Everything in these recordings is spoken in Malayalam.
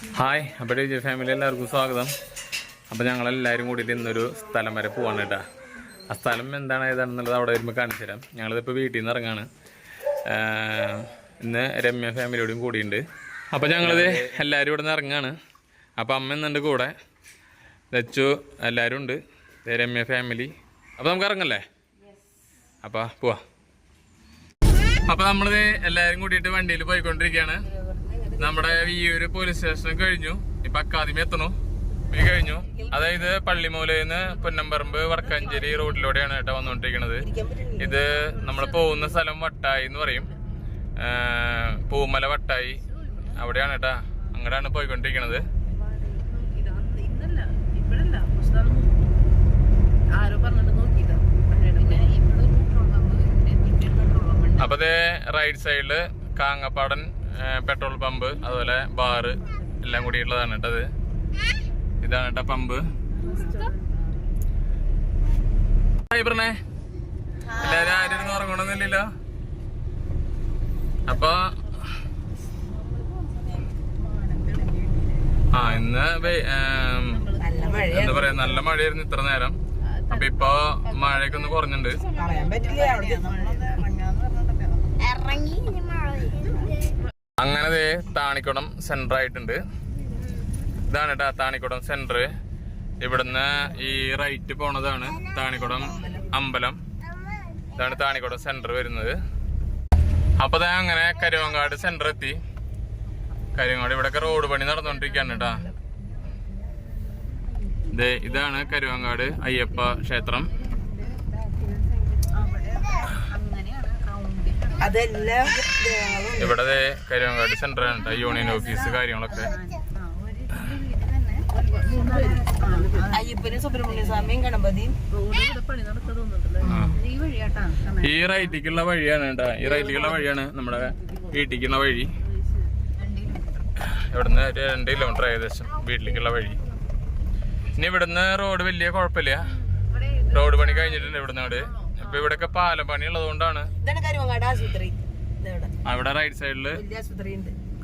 ഹായ് അപ്പോൾ ജെ ഫാമിലി എല്ലാവർക്കും സ്വാഗതം. അപ്പോൾ ഞങ്ങളെല്ലാവരും കൂടി ഇന്നൊരു സ്ഥലം വരെ പോവാണ് കേട്ടോ. ആ സ്ഥലം എന്താണ് ഏതാണെന്നുള്ളത് അവിടെ വരുമ്പോൾ കാണിച്ചു തരാം. ഞങ്ങളിതിപ്പോൾ വീട്ടിൽ നിന്ന് ഇറങ്ങാണ്. ഇന്ന് രമ്യ ഫാമിലിയോടും കൂടിയുണ്ട്. അപ്പോൾ ഞങ്ങളിത് എല്ലാവരും ഇവിടെ നിന്ന് ഇറങ്ങാണ്. അപ്പോൾ അമ്മ എന്നുണ്ട് കൂടെ. ലച്ചു എല്ലാവരും ഉണ്ട്. രമ്യ ഫാമിലി. അപ്പോൾ നമുക്ക് ഇറങ്ങല്ലേ? അപ്പോൾ പോവാ. അപ്പോൾ നമ്മളിത് എല്ലാവരും കൂടിയിട്ട് വണ്ടിയിൽ പോയിക്കൊണ്ടിരിക്കുകയാണ്. നമ്മുടെ ഈ ഒരു പോലീസ് സ്റ്റേഷൻ കഴിഞ്ഞു. ഇപ്പൊ അക്കാദമി എത്തണു. ഈ കഴിഞ്ഞു. അതായത് പള്ളിമൂലയിന്ന് പൊന്നമ്പറമ്പ് വടക്കാഞ്ചേരി റോഡിലൂടെയാണ് കേട്ടോ വന്നുകൊണ്ടിരിക്കുന്നത് ഇത് നമ്മൾ പോകുന്ന സ്ഥലം വട്ടായി എന്ന് പറയും. പൂമല വട്ടായി. അവിടെയാണ് കേട്ടാ. അങ്ങോട്ടാണ് പോയിക്കൊണ്ടിരിക്കുന്നത് ഇതാണ് ഇന്നല്ല ഇപ്പോഴല്ല കുറച്ച് നാൾ മുമ്പ് ആരോ പറഞ്ഞിട്ട് നോക്കിയതാ പിന്നെ ഇവിടെ ഒരു പെട്രോൾ പമ്പ് പിന്നെ പെട്രോൾ പമ്പ് ഉണ്ട് അപ്പൊ ഇത് റൈറ്റ് സൈഡിൽ കാങ്ങപ്പാടൻ പെട്രോൾ പമ്പ് അതുപോലെ ബാറ് എല്ലാം കൂടിയിട്ടുള്ളതാണ് കേട്ടത് ഇതാണ് കേട്ടോ പമ്പ്. ഹായ് പറഞ്ഞേ എല്ലാരും ആരും ഉറങ്ങണമെന്നില്ലല്ലോ അപ്പൊ ആ ഇന്ന് എന്താ പറയാ നല്ല മഴയായിരുന്നു ഇത്ര നേരം. അപ്പൊ ഇപ്പൊ മഴയൊക്കെ ഒന്ന് കുറഞ്ഞിട്ടുണ്ട്. പറയാൻ പറ്റില്ല അവിടെ അങ്ങനെ ദേ താണിക്കുടം സെന്റർ ആയിട്ടുണ്ട്. ഇതാണ് കേട്ടോ താണിക്കുടം സെന്റർ ഇവിടുന്ന് ഈ റൈറ്റ് പോണതാണ് താണിക്കുടം അമ്പലം. ഇതാണ് താണിക്കുടം സെന്റർ വരുന്നത്. അപ്പൊ ദാ അങ്ങനെ കരുവങ്കാട് സെന്റർ എത്തി. കരുവങ്കാട് ഇവിടെയൊക്കെ റോഡ് പണി നടന്നുകൊണ്ടിരിക്കുകയാണ് കേട്ടാ ഇതാണ് കരുവങ്കാട് അയ്യപ്പ ക്ഷേത്രം. അതെല്ലാം ഇവിടെ സെന്റർ ആണ് യൂണിയൻ ഓഫീസ് കാര്യങ്ങളൊക്കെ. അയ്യപ്പനും സുബ്രഹ്മണ്യ സ്വാമിയും ഗണപതിയും. ഈ റൈറ്റിക്കുള്ള വഴിയാണ് കേട്ടാ ഈ റൈറ്റിക്കുള്ള വഴിയാണ് നമ്മുടെ വീട്ടിക്കുള്ള വഴി. ഇവിടുന്ന് ഒരു രണ്ട് കിലോമീറ്റർ ഏകദേശം വീട്ടിലേക്കുള്ള വഴി. ഇനി ഇവിടുന്ന് റോഡ് വലിയ കുഴപ്പമില്ല. റോഡ് പണി കഴിഞ്ഞിട്ടുണ്ട് ഇവിടുന്ന് അവിടെ ഇപ്പൊ ഇവിടെയൊക്കെ പാലം പണി ഉള്ളത് കൊണ്ടാണ് ഇതാണ് കരുവങ്ങാട് ആശുപത്രി. ഇതവിടെ അവിടെ റൈറ്റ് സൈഡിൽ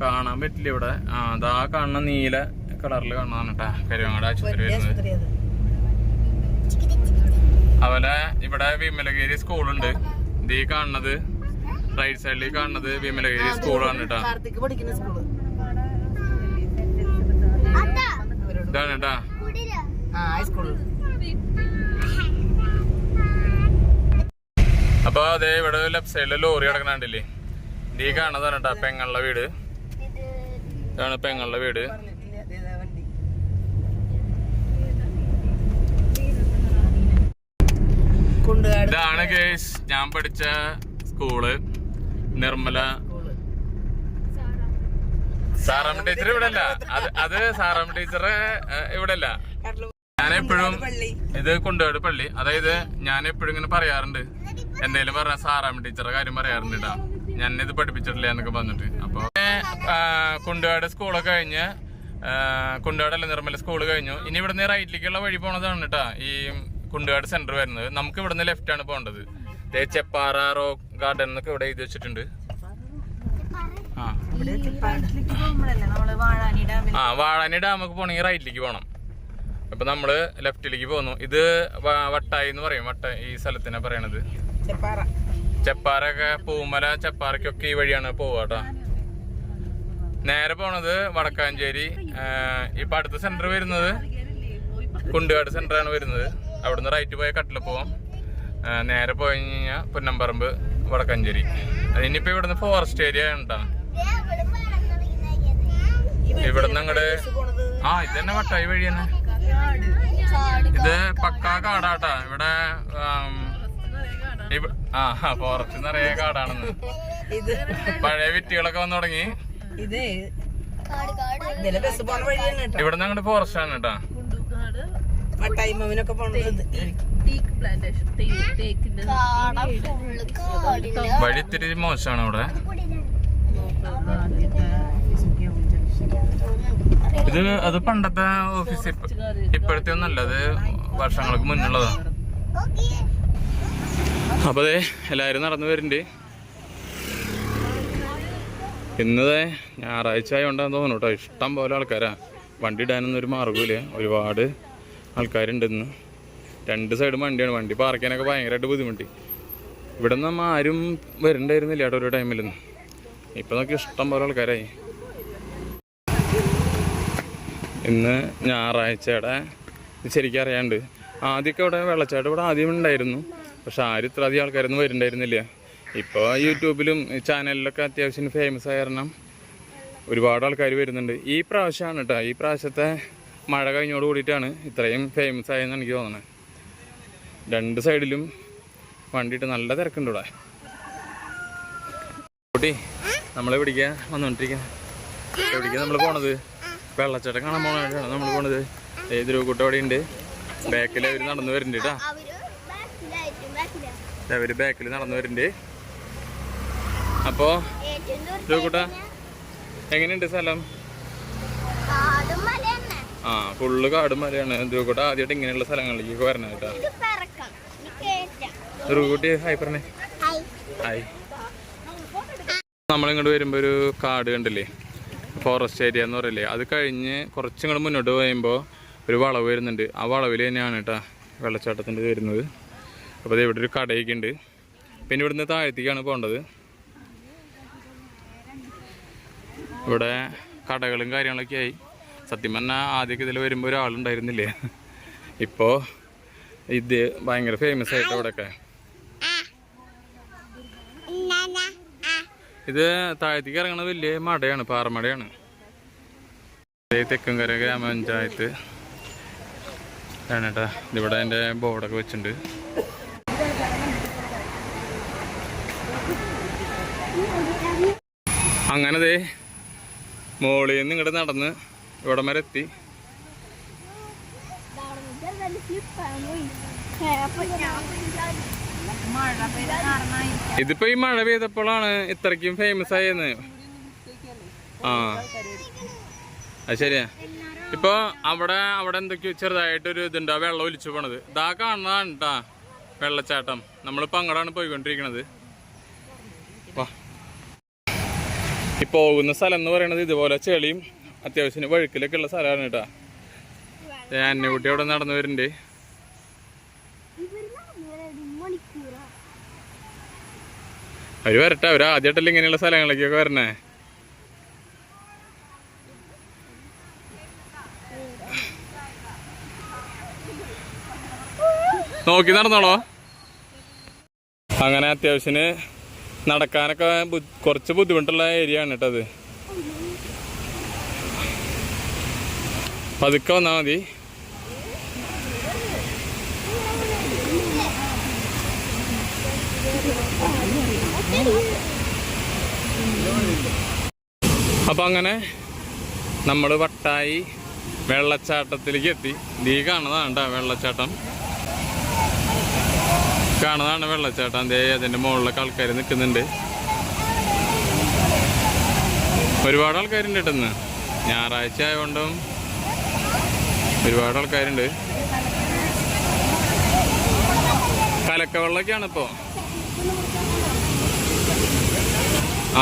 കാണാൻ പറ്റില്ല ഇവിടെ. ആ അതാ കാണുന്ന നീല കളറിൽ കാണാൻ കേട്ടാ കരുവങ്ങാട് ആശുപത്രി വലിയ വരുന്നത്. അതുപോലെ ഇവിടെ വിമലഗിരി സ്കൂളുണ്ട് ഇത് ഈ കാണുന്നത് റൈറ്റ് സൈഡിൽ കാണുന്നത് വിമലഗിരി സ്കൂളാണ് കേട്ടാ കാർത്തിക് പഠിക്കുന്ന സ്കൂൾ ഇതാണ് കേട്ടാ ആ അപ്പൊ അതെ ഇവിടെ ലെഫ്റ്റ് സൈഡിൽ ലോറി കിടക്കണണ്ടില്ലേ നീ കാണുന്നതാണ് കേട്ടാ പെങ്ങളുടെ വീട്. ഇതാണ് പെങ്ങളുടെ വീട്. ഇതാണ് കേസ് ഞാൻ പഠിച്ച സ്കൂൾ. നിർമ്മല സാറാമ്മ ടീച്ചർ ഇവിടെ അല്ല അത് അത് സാറാമ്മ ടീച്ചർ ഇവിടെ അല്ല ഞാനെപ്പോഴും ഇത് കൊണ്ടുപോയി പള്ളി. അതായത് ഞാൻ എപ്പോഴും ഇങ്ങനെ പറയാറുണ്ട്. എന്തേലും പറഞ്ഞ സാറാമ്മ ടീച്ചറെ കാര്യം പറയാറുണ്ട് ഞാൻ ഇത് പഠിപ്പിച്ചിട്ടില്ല എന്നൊക്കെ പറഞ്ഞിട്ട്. അപ്പൊ കുണ്ടുകാട് സ്കൂളൊക്കെ കഴിഞ്ഞ് കുണ്ടുകാടല്ല നിർമ്മല സ്കൂൾ കഴിഞ്ഞു. ഇനി ഇവിടുന്ന് റൈറ്റിലേക്കുള്ള വഴി പോണതാണ് കേട്ടാ ഈ കുണ്ടുകാട് സെന്റർ വരുന്നത്. നമുക്ക് ഇവിടുന്ന് ലെഫ്റ്റ് ആണ് പോകേണ്ടത്. ചെപ്പാറ റോക്ക് ഗാർഡൻ എന്നൊക്കെ ഇവിടെ എഴുതി വെച്ചിട്ടുണ്ട്. ആ. വാഴാനി ഡാമൊക്കെ പോണെങ്കിൽ റൈറ്റിലേക്ക് പോകണം. അപ്പൊ നമ്മൾ ലെഫ്റ്റിലേക്ക് പോന്നു ഇത് വട്ടായി എന്ന് പറയും. വട്ട ഈ സ്ഥലത്തിനാ പറയണത്. ചെപ്പാറൊക്കെ പൂമല ചെപ്പാറക്കൊക്കെ ഈ വഴിയാണ് പോവാട്ടോ നേരെ പോണത് വടക്കാഞ്ചേരി. ഇപ്പൊ അടുത്ത സെന്റർ വരുന്നത് കുണ്ടുകാട് സെന്റർ ആണ് വരുന്നത്. അവിടുന്ന് റൈറ്റ് പോയ കട്ടിൽ പോവാം. നേരെ പോയി കഴിഞ്ഞാൽ പുന്നമ്പറമ്പ് വടക്കാഞ്ചേരി. ഇനിയിപ്പോ ഇവിടുന്ന് ഫോറസ്റ്റ് ഏരിയ കേട്ടോ. ഇവിടുന്ന് അങ്ങടെ ആ ഇത് തന്നെ വട്ടായി വഴി തന്നെ ഇത് പക്കാ കാടാട്ടാ ഇവിടെ ആം, ഫോറസ്റ്റ് നിറയെ കാടാണെന്ന്. ഇത് പഴയ വിറ്റുകളൊക്കെ വന്നു തുടങ്ങി. ഇത്. ഇവിടുന്ന് അങ്ങോട്ട് ഫോറസ്റ്റ് ആണ് കേട്ടാ. പോണത് വഴി ഇത്തിരി മോശമാണ് ഇവിടെ ഇത് അത് പണ്ടത്തെ ഓഫീസ് ഇപ്പ- ഇപ്പോഴത്തെ ഒന്നല്ല അത് വർഷങ്ങൾക്ക് മുന്നുള്ളതാ അപ്പൊ അതെ എല്ലാരും നടന്നു വരുന്നുണ്ട് ഇന്നതെ ഞായറാഴ്ച ആയതുകൊണ്ടാന്ന് തോന്നുന്നു കേട്ടോ ഇഷ്ടം പോലെ ആൾക്കാരാ. വണ്ടി ഇടാനൊന്നും ഒരു മാർഗമില്ല ഒരുപാട് ആൾക്കാരുണ്ട് ഇന്ന്. രണ്ട് സൈഡും വണ്ടിയാണ്. വണ്ടി പാർക്ക് ചെയ്യാനൊക്കെ ഭയങ്കരമായിട്ട് ബുദ്ധിമുട്ടി. ഇവിടെ നിന്നും ആരും വരണ്ടായിരുന്നില്ല കേട്ടോ ഒരു ടൈമിലൊന്നും ഇപ്പം നോക്കി ഇഷ്ടം പോലെ ആൾക്കാരായി. ഇന്ന് ഞായറാഴ്ചയുടെ ശരിക്കും അറിയാണ്ട്. ആദ്യമൊക്കെ ഇവിടെ വെള്ളച്ചാട്ടം ഇവിടെ ആദ്യം ഉണ്ടായിരുന്നു. പക്ഷെ ആരും ഇത്ര അധികം ആൾക്കാരൊന്നും വരുന്നുണ്ടായിരുന്നില്ല. ഇപ്പോൾ യൂട്യൂബിലും ചാനലിലൊക്കെ അത്യാവശ്യം ഫേമസ് ആയ കാരണം ഒരുപാട് ആൾക്കാർ വരുന്നുണ്ട്. ഈ പ്രാവശ്യമാണ് കേട്ടോ ഈ പ്രാവശ്യത്തെ മഴ കഴിഞ്ഞോട് കൂടിയിട്ടാണ് ഇത്രയും ഫേമസ് ആയെന്ന് എനിക്ക് തോന്നുന്നത് രണ്ട് സൈഡിലും വണ്ടിയിട്ട് നല്ല തിരക്കുണ്ട് ഇവിടെ. കുട്ടി നമ്മളെവിടേക്കാ വന്നുകൊണ്ടിരിക്കുക എവിടേക്കാ നമ്മൾ പോണത്? വെള്ളച്ചാട്ടം കാണാൻ പോകണായിട്ടാണ് നമ്മൾ പോണത്. ഏതൊരു കൂട്ടം അവിടെ ഉണ്ട് ബാക്കിൽ അവർ നടന്നു വരുന്നുണ്ട് കേട്ടാ അവർ ബാക്കിൽ നടന്നു വരുന്നുണ്ട് അപ്പോ രഘുട്ട എങ്ങനെയുണ്ട് സ്ഥലം? ആ ഫുള്ള് കാടും മലയാണ്. ദ്രൂക്കൂട്ട ആദ്യമായിട്ട് ഇങ്ങനെയുള്ള സ്ഥലങ്ങളിലേക്ക് വരണം കേട്ടോ രഘുട്ടി ഹായ് പറഞ്ഞേ. ഹായ് നമ്മളിങ്ങോട്ട് വരുമ്പോൾ ഒരു കാട് കണ്ടില്ലേ? ഫോറസ്റ്റ് ഏരിയ എന്ന് പറയില്ലേ? അത് കഴിഞ്ഞ് കുറച്ചും കൂടെ മുന്നോട്ട് പോയുമ്പോൾ ഒരു വളവ് വരുന്നുണ്ട്. ആ വളവിൽ തന്നെയാണ് കേട്ടോ വെള്ളച്ചാട്ടത്തിന്റെ ഇത് വരുന്നത്. അപ്പോൾ ഇവിടെ ഒരു കടയൊക്കെ ഉണ്ട്. പിന്നെ ഇവിടുന്ന് താഴത്തേക്കാണ് പോകേണ്ടത്. ഇവിടെ കടകളും കാര്യങ്ങളൊക്കെ ആയി. സത്യം പറഞ്ഞാൽ ആദ്യമൊക്കെ ഇതിൽ വരുമ്പോൾ ഒരാളുണ്ടായിരുന്നില്ലേ? ഇപ്പോൾ ഇത് ഭയങ്കര ഫേമസ് ആയിട്ട് ഇവിടെയൊക്കെ ഇത് താഴത്തേക്ക് ഇറങ്ങണ വലിയ മടയാണ് പാറമടയാണ്. തെക്കുംകര ഗ്രാമപഞ്ചായത്ത്. ആണ് കേട്ടോ ഇതിവിടെ എന്റെ ബോർഡൊക്കെ വെച്ചിട്ടുണ്ട്. അങ്ങനെ ദേ മോളിൽ നിന്ന് ഇങ്ങോട്ട് നടന്ന് ഇവിടം വരെ എത്തി. ഇതിപ്പോ ഈ മഴ പെയ്തപ്പോഴാണ് ഇത്രയ്ക്കും ഫേമസ് ആയെന്ന്. ആ. അത് ശരിയാ. ഇപ്പൊ അവിടെ അവിടെ എന്തൊക്കെയോ ചെറുതായിട്ടൊരു ഇതുണ്ട്. ആ വെള്ളം ഒലിച്ചു പോണത്. ഇതാ കാണുന്നതാണ് കേട്ടാ വെള്ളച്ചാട്ടം. നമ്മളിപ്പോ അങ്ങോട്ടാണ് പോയിക്കൊണ്ടിരിക്കണത്. വാ. ഈ പോകുന്ന സ്ഥലം എന്ന് പറയുന്നത് ഇതുപോലെ ചെളിയും അത്യാവശ്യം വഴുക്കിലൊക്കെ ഉള്ള സ്ഥലമാണ് കേട്ടാ. കുട്ടി അവിടെ നടന്നു വരുന്നുണ്ട്. അവർ വരട്ടെ അവർ ആദ്യമായിട്ടല്ലേ ഇങ്ങനെയുള്ള സ്ഥലങ്ങളിലേക്കൊക്കെ വരണേ. നോക്കി നടന്നോളോ. അങ്ങനെ അത്യാവശ്യത്തിന് നടക്കാനൊക്കെ കുറച്ച് ബുദ്ധിമുട്ടുള്ള ഏരിയ ആണ് കേട്ടോ അത്. പതുക്കെ വന്നാൽ മതി. അപ്പം അങ്ങനെ നമ്മൾ വട്ടായി വെള്ളച്ചാട്ടത്തിലേക്ക് എത്തി. നീ കാണുന്നതാണ് വെള്ളച്ചാട്ടം. കാണുന്നതാണ് വെള്ളച്ചാട്ടം. ദേ അതിന്റെ മുകളിലൊക്കെ ആൾക്കാർ നിൽക്കുന്നുണ്ട്. ഒരുപാട് ആൾക്കാരുണ്ട് ഇട്ടെന്ന് ഞായറാഴ്ച ആയതുകൊണ്ടും ഒരുപാട് ആൾക്കാരുണ്ട്. കലക്കവെള്ളമൊക്കെയാണ് ഇപ്പോൾ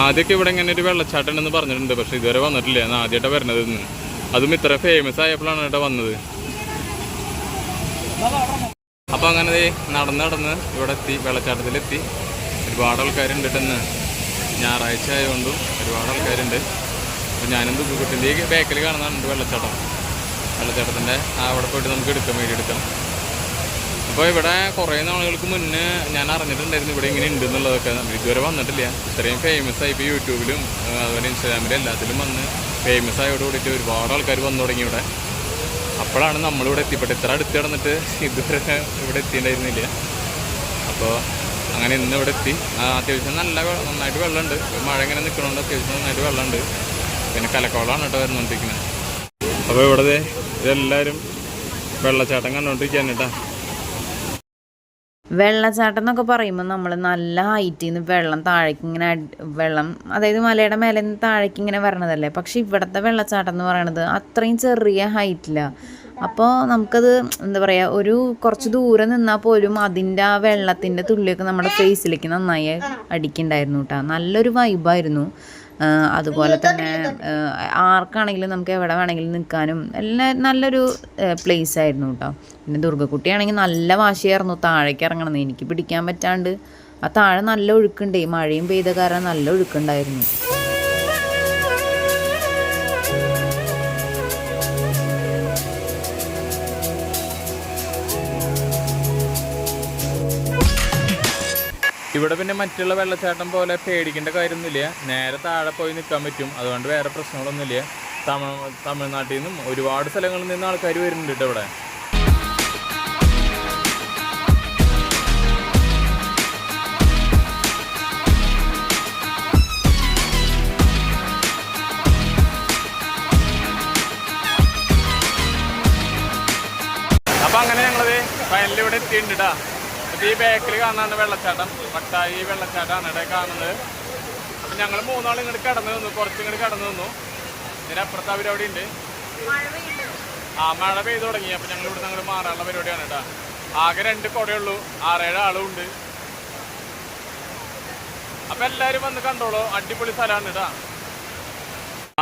ആദ്യമൊക്കെ ഇവിടെ ഇങ്ങനെ ഒരു വെള്ളച്ചാട്ടം ഉണ്ടെന്ന് പറഞ്ഞിട്ടുണ്ട് പക്ഷെ ഇതുവരെ വന്നിട്ടില്ല. ഞാൻ ആദ്യമായിട്ടാണ് വരുന്നത് ഇന്ന്. അതും ഇത്ര ഫേമസ് ആയപ്പോഴാണ് കേട്ടോ വന്നത്. അപ്പൊ അങ്ങനെ നടന്ന് നടന്ന് ഇവിടെ എത്തി വെള്ളച്ചാട്ടത്തിലെത്തി. ഒരുപാട് ആൾക്കാരുണ്ട് ഇട്ടെന്ന് ഞായറാഴ്ച ആയതുകൊണ്ടും ഒരുപാട് ആൾക്കാരുണ്ട്. അപ്പോൾ ഞാനും ദുഃഖത്തിന്റെ ഈ ബേക്കൽ കാണുന്നുണ്ട് വെള്ളച്ചാട്ടം. വെള്ളച്ചാട്ടത്തിന്റെ അവിടെ പോയിട്ട് നമുക്ക് എടുക്കാം വേണ്ടി എടുക്കാം. അപ്പോൾ ഇവിടെ കുറേ നാളുകൾക്ക് മുന്നേ ഞാൻ അറിഞ്ഞിട്ടുണ്ടായിരുന്നു ഇവിടെ ഇങ്ങനെ ഉണ്ട് എന്നുള്ളതൊക്കെ. ഇതുവരെ വന്നിട്ടില്ല. ഇത്രയും ഫേമസ് ആയി ഇപ്പോൾ യൂട്യൂബിലും അതുപോലെ ഇൻസ്റ്റാഗ്രാമിലും എല്ലാത്തിലും വന്ന് ഫേമസ് ആയോട് കൂടിയിട്ട് ഒരുപാട് ആൾക്കാർ വന്നു തുടങ്ങി ഇവിടെ. അപ്പോഴാണ് നമ്മളിവിടെ എത്തിപ്പെട്ടത്. ഇത്ര അടുത്ത് കിടന്നിട്ട് ഇതുവരെ ഇവിടെ എത്തിയിട്ടുണ്ടായിരുന്നില്ല. അപ്പോൾ അങ്ങനെ ഇന്ന് ഇവിടെ എത്തി. അത്യാവശ്യം നല്ല നന്നായിട്ട് വെള്ളമുണ്ട്. മഴ ഇങ്ങനെ നിൽക്കണോണ്ട് അത്യാവശ്യം നന്നായിട്ട് വെള്ളമുണ്ട്. പിന്നെ കലക്കോളാണ് കേട്ടോ വരുന്നോണ്ടിരിക്കുന്നത് അപ്പോൾ ഇവിടെ ഇതെല്ലാവരും വെള്ളച്ചാട്ടം കണ്ടുകൊണ്ടിരിക്കാൻ കേട്ടോ. വെള്ളച്ചാട്ടം എന്നൊക്കെ പറയുമ്പോൾ നമ്മൾ നല്ല ഹൈറ്റിൽ നിന്ന് വെള്ളം താഴേക്ക് ഇങ്ങനെ വെള്ളം അതായത് മലയുടെ മേലെ നിന്ന് താഴേക്ക് ഇങ്ങനെ വരണതല്ലേ? പക്ഷെ ഇവിടുത്തെ വെള്ളച്ചാട്ടം എന്ന് പറയണത് അത്രയും ചെറിയ ഹൈറ്റിലാണ് അപ്പോൾ നമുക്കത് എന്താ പറയുക ഒരു കുറച്ച് ദൂരെ നിന്നാൽ പോലും അതിന്റെ ആ വെള്ളത്തിന്റെ തുള്ളിയൊക്കെ നമ്മുടെ ഫേസിലേക്ക് നന്നായി അടിക്കുന്നുണ്ടായിരുന്നു കേട്ടോ നല്ലൊരു വൈബായിരുന്നു അതുപോലെ തന്നെ ആർക്കാണെങ്കിലും നമുക്ക് എവിടെ വേണമെങ്കിലും നിൽക്കാനും എല്ലാം നല്ലൊരു പ്ലേസ് ആയിരുന്നു കേട്ടോ പിന്നെ ദുർഗക്കുട്ടിയാണെങ്കിൽ നല്ല വാശിയായിരുന്നു താഴേക്ക് ഇറങ്ങണമെന്ന് എനിക്ക് പിടിക്കാൻ പറ്റാണ്ട് ആ താഴെ നല്ല ഒഴുക്കുണ്ടേ. മഴയും പെയ്ത കാരണം നല്ല ഒഴുക്കുണ്ടായിരുന്നു. ഇവിടെ പിന്നെ മറ്റുള്ള വെള്ളച്ചാട്ടം പോലെ പേടിക്കേണ്ട കാര്യമൊന്നുമില്ല. നേരെ താഴെ പോയി നിൽക്കാൻ പറ്റും. അതുകൊണ്ട് വേറെ പ്രശ്നങ്ങളൊന്നുമില്ല. തമിഴ് തമിഴ്നാട്ടിൽ നിന്നും ഒരുപാട് സ്ഥലങ്ങളിൽ നിന്ന് ആൾക്കാർ വരുന്നുണ്ട് കേട്ടോ ഇവിടെ. അപ്പൊ അങ്ങനെ ഞങ്ങളത് ഫൈനലിൽ ഇവിടെ എത്തിയിട്ടുണ്ട് ട്ടാ. ഈ ബാക്കിൽ കാണുന്നതാണ് വെള്ളച്ചാട്ടം. പട്ടായി വെള്ളച്ചാട്ടമാണ് ഇവിടെ കാണുന്നത്. അപ്പം ഞങ്ങൾ മൂന്നാൾ ഇങ്ങോട്ട് കടന്നു നിന്നു. കുറച്ച് ഇങ്ങോട്ട് കടന്നു നിന്നു. ഇതിനപ്പുറത്ത് അവരവിടെ ഉണ്ട്. ആ മഴ പെയ്തു തുടങ്ങി. അപ്പം ഞങ്ങൾ ഇവിടെ നിങ്ങൾ മാറാനുള്ള പരിപാടിയാണ് കേട്ടോ. ആകെ രണ്ട് കുടയുള്ളൂ. ആറേഴ് ആളും ഉണ്ട്. അപ്പം എല്ലാരും വന്ന് കണ്ടോളൂ. അടിപൊളി സ്ഥലമാണ് കേട്ടോ.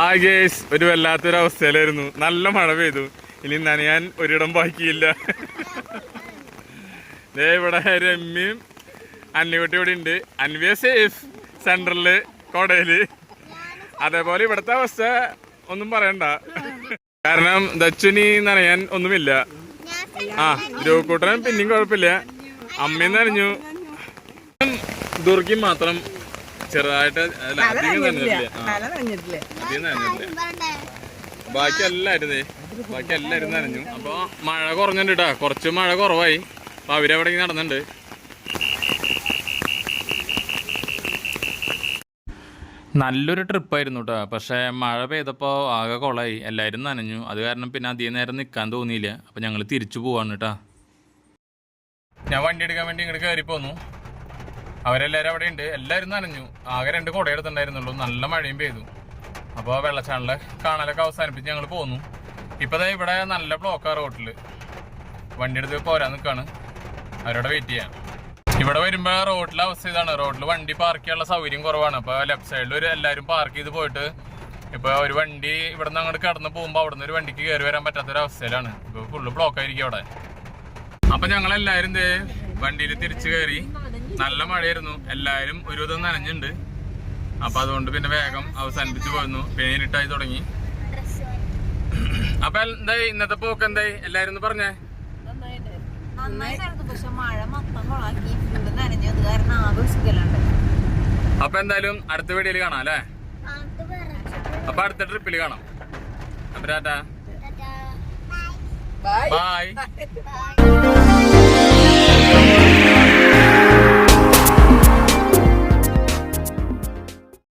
ആ ഗേസ് ഒരു വല്ലാത്തൊരു അവസ്ഥയിലായിരുന്നു നല്ല മഴ പെയ്തു. ഇനി നനയാൻ ഒരിടം ബാക്കിയില്ല. ദേ ഇവിടെ രമ്യയും അന്നിക്കുട്ടി ഇവിടെ ഉണ്ട്. അൻവിയ സേഫ് സെൻട്രൽ കോടയിൽ അതേപോലെ ഇവിടുത്തെ അവസ്ഥ ഒന്നും പറയണ്ട. കാരണം ദച്ചുനി നനയാൻ ഒന്നുമില്ല. ആ ധ്രുവക്കൂട്ടനും പിന്നെയും കുഴപ്പമില്ല. അമ്മയും നനഞ്ഞു. ദുർഗി മാത്രം ചെറുതായിട്ട് അല്ല അധികം നനഞ്ഞിട്ടില്ല. ആ അധികം നനഞ്ഞിട്ടില്ല. ബാക്കി എല്ലാരും ദേ ബാക്കി എല്ലാരും നനഞ്ഞു. അപ്പൊ മഴ കുറഞ്ഞിട്ടാ കുറച്ച് മഴ കുറവായി. അപ്പൊ അവരവിടെ നടന്നുണ്ട് നല്ലൊരു ട്രിപ്പായിരുന്നു കേട്ടോ പക്ഷേ മഴ പെയ്തപ്പോൾ ആകെ കുളമായി എല്ലാവരും നനഞ്ഞു. അത് കാരണം പിന്നെ അധികം നേരം നിൽക്കാൻ തോന്നിയില്ല. അപ്പം ഞങ്ങൾ തിരിച്ചു പോവാണ് കേട്ടോ ഞാൻ വണ്ടി എടുക്കാൻ വേണ്ടി ഇങ്ങോട്ട് കയറി പോന്നു. അവരെല്ലാവരും അവിടെ ഉണ്ട് എല്ലാവരും നനഞ്ഞു. ആകെ രണ്ട് കുട എടുത്തിട്ടുണ്ടായിരുന്നുള്ളൂ. നല്ല മഴയും പെയ്തു. അപ്പോൾ വെള്ളച്ചാണൽ കാണലൊക്കെ അവസാനിപ്പിച്ച് ഞങ്ങൾ പോന്നു. ഇപ്പോൾ ഇവിടെ നല്ല ബ്ലോക്കാണ് റോട്ടിൽ വണ്ടി എടുത്ത് പോരാൻ നിൽക്കാണ് അവരോട് വെയിറ്റ് ചെയ്യാം. ഇവിടെ വരുമ്പോൾ റോഡിലെ അവസ്ഥ ഇതാണ്. റോഡിൽ വണ്ടി പാർക്ക് ചെയ്യാനുള്ള സൗകര്യം കുറവാണ്. അപ്പോൾ ലെഫ്റ്റ് സൈഡിൽ ഒരു എല്ലാവരും പാർക്ക് ചെയ്ത് പോയിട്ട് ഇപ്പോൾ ഒരു വണ്ടി ഇവിടെ നിന്ന് അങ്ങോട്ട് കടന്ന് പോകുമ്പോൾ അവിടെ നിന്ന് ഒരു വണ്ടിക്ക് കയറി വരാൻ പറ്റാത്തൊരു അവസ്ഥയിലാണ്. ഇപ്പോൾ ഫുള്ള് ബ്ലോക്ക് ആയിരിക്കും അവിടെ. അപ്പൊ ഞങ്ങൾ എല്ലാരും ദേ വണ്ടിയിൽ തിരിച്ചു കയറി നല്ല മഴയായിരുന്നു. എല്ലാരും ഒരു വിധം നനഞ്ഞുണ്ട്. അപ്പൊ അതുകൊണ്ട് പിന്നെ വേഗം അവസാനിപ്പിച്ച് പോയിരുന്നു പിന്നെ ഇരുട്ടായി തുടങ്ങി. അപ്പൊ എന്തായി? ഇന്നത്തെ പോക്ക് എന്തായി? എല്ലാരും പറഞ്ഞേ. അപ്പൊ എന്തായാലും അടുത്ത വീഡിയോയിൽ കാണാം അല്ലേ? അപ്പൊ അടുത്ത ട്രിപ്പിൽ കാണാം. അപ്പൊ ടാറ്റാ. ബൈ. ബൈ.